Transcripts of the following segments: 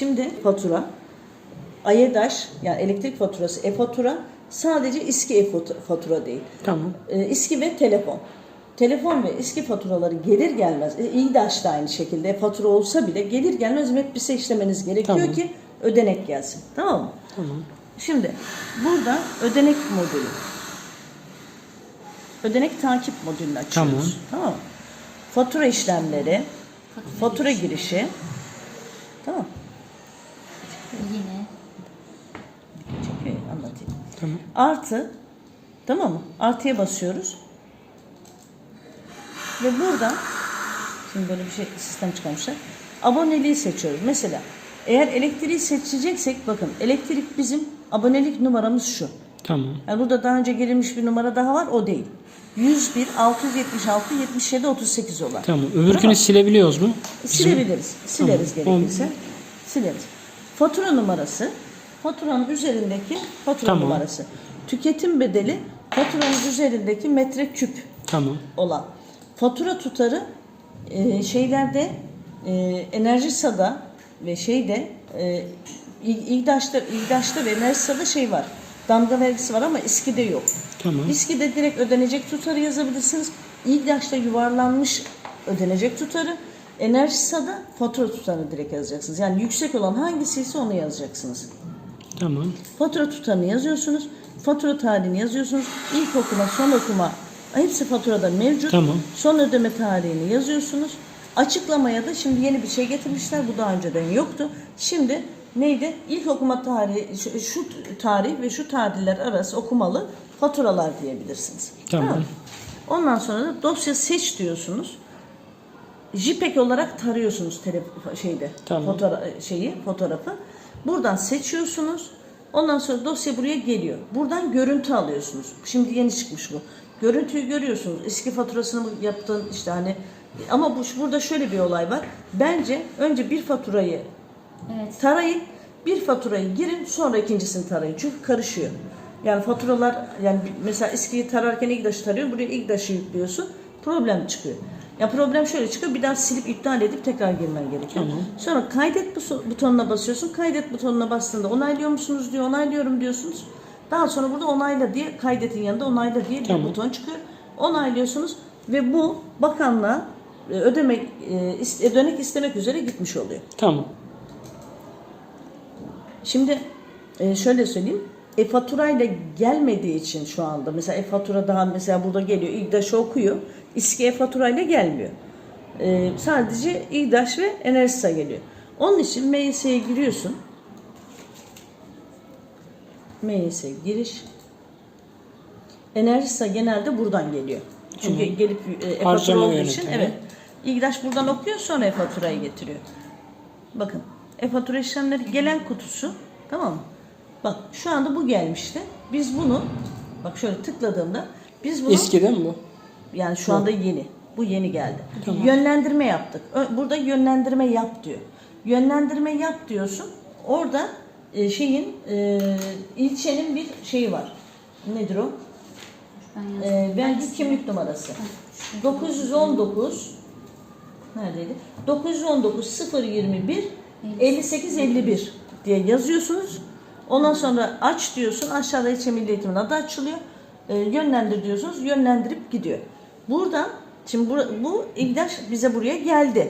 Şimdi fatura, AYEDAŞ yani elektrik faturası e-fatura sadece İSKİ e-fatura değil. Tamam. E, İSKİ ve telefon. Telefon ve İSKİ faturaları gelir gelmez, e, İGDAŞ da aynı şekilde e-fatura olsa bile gelir gelmez MEPBİS'e işlemeniz gerekiyor Tamam. ki ödenek gelsin. Tamam mı? Tamam. Şimdi burada ödenek modülü. Ödenek takip modülünü açıyoruz. Tamam. mı? Fatura işlemleri, fatura girişi. Tamam. Yine Çekiyor ya, anlatayım. Tamam. Artı tamam mı? Artıya basıyoruz. Ve burada şimdi böyle bir şey sistem çıkarmışlar. Aboneliği seçiyoruz. Mesela eğer elektriği seçeceksek bakın elektrik bizim abonelik numaramız şu. Tamam. Yani burada daha önce girilmiş bir numara daha var o değil. 101 676 77 38 olan. Tamam. Öbürkünü Tamam. silebiliyoruz mu? Silebiliriz. Sileriz Tamam. gerekirse. Sileriz. Fatura numarası. Faturanın üzerindeki fatura Tamam. numarası. Tüketim bedeli faturanın üzerindeki metreküp Tamam. olan. Fatura tutarı e, şeylerde e, Enerjisa'da ve şeyde e, İGDAŞ'ta, İGDAŞ'ta ve Enerjisa'da şey var. Damga vergisi var ama İSKİ'de yok. Tamam. İSKİ'de direkt ödenecek tutarı yazabilirsiniz. İGDAŞ'ta yuvarlanmış ödenecek tutarı. Enerjisa'da fatura tutarını direkt yazacaksınız. Yani yüksek olan hangisiyse onu yazacaksınız. Tamam. Fatura tutarını yazıyorsunuz. Fatura tarihini yazıyorsunuz. İlk okuma, son okuma hepsi faturada mevcut. Tamam. Son ödeme tarihini yazıyorsunuz. Açıklamaya da şimdi yeni bir şey getirmişler. Bu daha önceden yoktu. Şimdi neydi? İlk okuma tarihi şu, şu tarih ve şu tarihler arası okumalı faturalar diyebilirsiniz. Tamam. mı? Ondan sonra da dosya seç diyorsunuz. JPEG olarak tarıyorsunuz tele, şeyde Tamam. fotoğra- şeyi fotoğrafı. Buradan seçiyorsunuz. Ondan sonra dosya buraya geliyor. Buradan görüntü alıyorsunuz. Şimdi yeni çıkmış bu. Görüntüyü görüyorsunuz. Eski faturasını mı yaptın işte hani ama bu burada şöyle bir olay var. Bence önce bir faturayı evet. tarayın, bir faturayı girin, sonra ikincisini tarayın. Çünkü karışıyor. Yani faturalar yani mesela eskiyi tararken İGDAŞ'ı tarıyor, buraya İGDAŞ'ı yüklüyorsun. Problem çıkıyor. Ya problem şöyle çıkıyor. Bir daha silip iptal edip tekrar girmen gerekiyor. Tamam. Sonra kaydet bu- butonuna basıyorsun. Kaydet butonuna bastığında onaylıyor musunuz diyor. Onaylıyorum diyorsunuz. Daha sonra burada onayla diye kaydetin yanında onayla diye bir Tamam. buton çıkıyor. Onaylıyorsunuz ve bu bakanlığa e, ödemek e, ödenek istemek üzere gitmiş oluyor. Tamam. Şimdi e, şöyle söyleyeyim. E-faturayla gelmediği için şu anda mesela e-fatura daha mesela burada geliyor İGDAŞ'ı okuyor. İSKİ e-faturayla gelmiyor. E, sadece İGDAŞ ve Enerjisa geliyor. Onun için MYS'ye giriyorsun. MYS giriş. Enerjisa genelde buradan geliyor. Çünkü gelip e, e-fatura Harcama olduğu için evet. İGDAŞ buradan okuyor sonra e-faturayı getiriyor. Bakın e-fatura işlemleri gelen kutusu tamam mı? Bak şu anda bu gelmişti. Biz bunu bak şöyle tıkladığımda biz bunu Eski değil mi bu? Yani şu anda yeni. Bu yeni geldi. Tamam. Yönlendirme yaptık. Ö- Burada yönlendirme yap diyor. Yönlendirme yap diyorsun. Orada e, şeyin e, ilçenin bir şeyi var. Nedir o? Ben yazdım. E, vergi kimlik numarası. 919 neredeydi? 919 021 58 51 diye yazıyorsunuz. Ondan sonra aç diyorsun. Aşağıda ilçe milli eğitimin adı açılıyor. E, yönlendir diyorsunuz. Yönlendirip gidiyor. Buradan şimdi bu, bu İGDAŞ bize buraya geldi.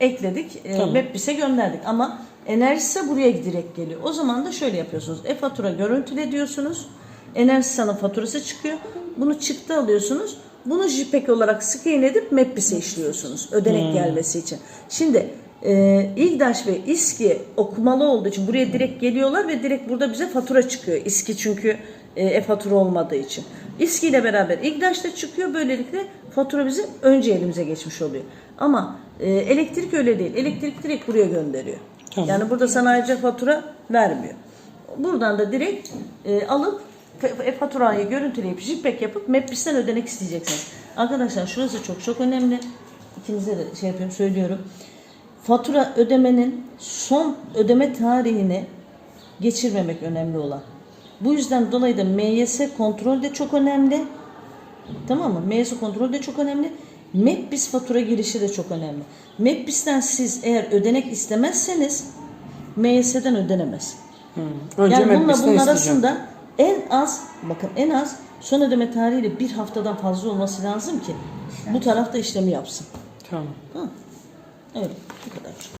Ekledik. E, Tamam. MEPBİS'e gönderdik ama Enerjisa buraya direkt geliyor. O zaman da şöyle yapıyorsunuz. E-fatura görüntüle diyorsunuz. Enerjisa'nın faturası çıkıyor. Bunu çıktı alıyorsunuz. Bunu JPEG olarak scan edip MEPBİS'e işliyorsunuz. Ödenek gelmesi için. Şimdi e, İGDAŞ ve İSKİ okumalı olduğu için buraya direkt geliyorlar ve direkt burada bize fatura çıkıyor. İSKİ çünkü e, e-fatura olmadığı için. İSKİ ile beraber İGDAŞ da çıkıyor. Böylelikle fatura bizim önce elimize geçmiş oluyor. Ama e, elektrik öyle değil. Elektrik direkt buraya gönderiyor. Tamam. Yani burada sana ayrıca fatura vermiyor. Buradan da direkt e, alıp e-faturayı görüntüleyip JPEG yapıp MEPBİS'ten ödenek isteyeceksiniz. Arkadaşlar şurası çok çok önemli. İkinize de şey yapıyorum söylüyorum. Fatura ödemenin son ödeme tarihini geçirmemek önemli olan. Bu yüzden dolayı da MYS kontrol de çok önemli. Tamam mı? MYS kontrol de çok önemli. MEPBİS fatura girişi de çok önemli. MEPBİS'ten siz eğer ödenek istemezseniz MYS'den ödenemez. Hı. Önce yani bununla bunun arasında en az bakın en az son ödeme tarihiyle bir haftadan fazla olması lazım ki bu tarafta işlemi yapsın. Tamam. Tamam. Evet bu kadar.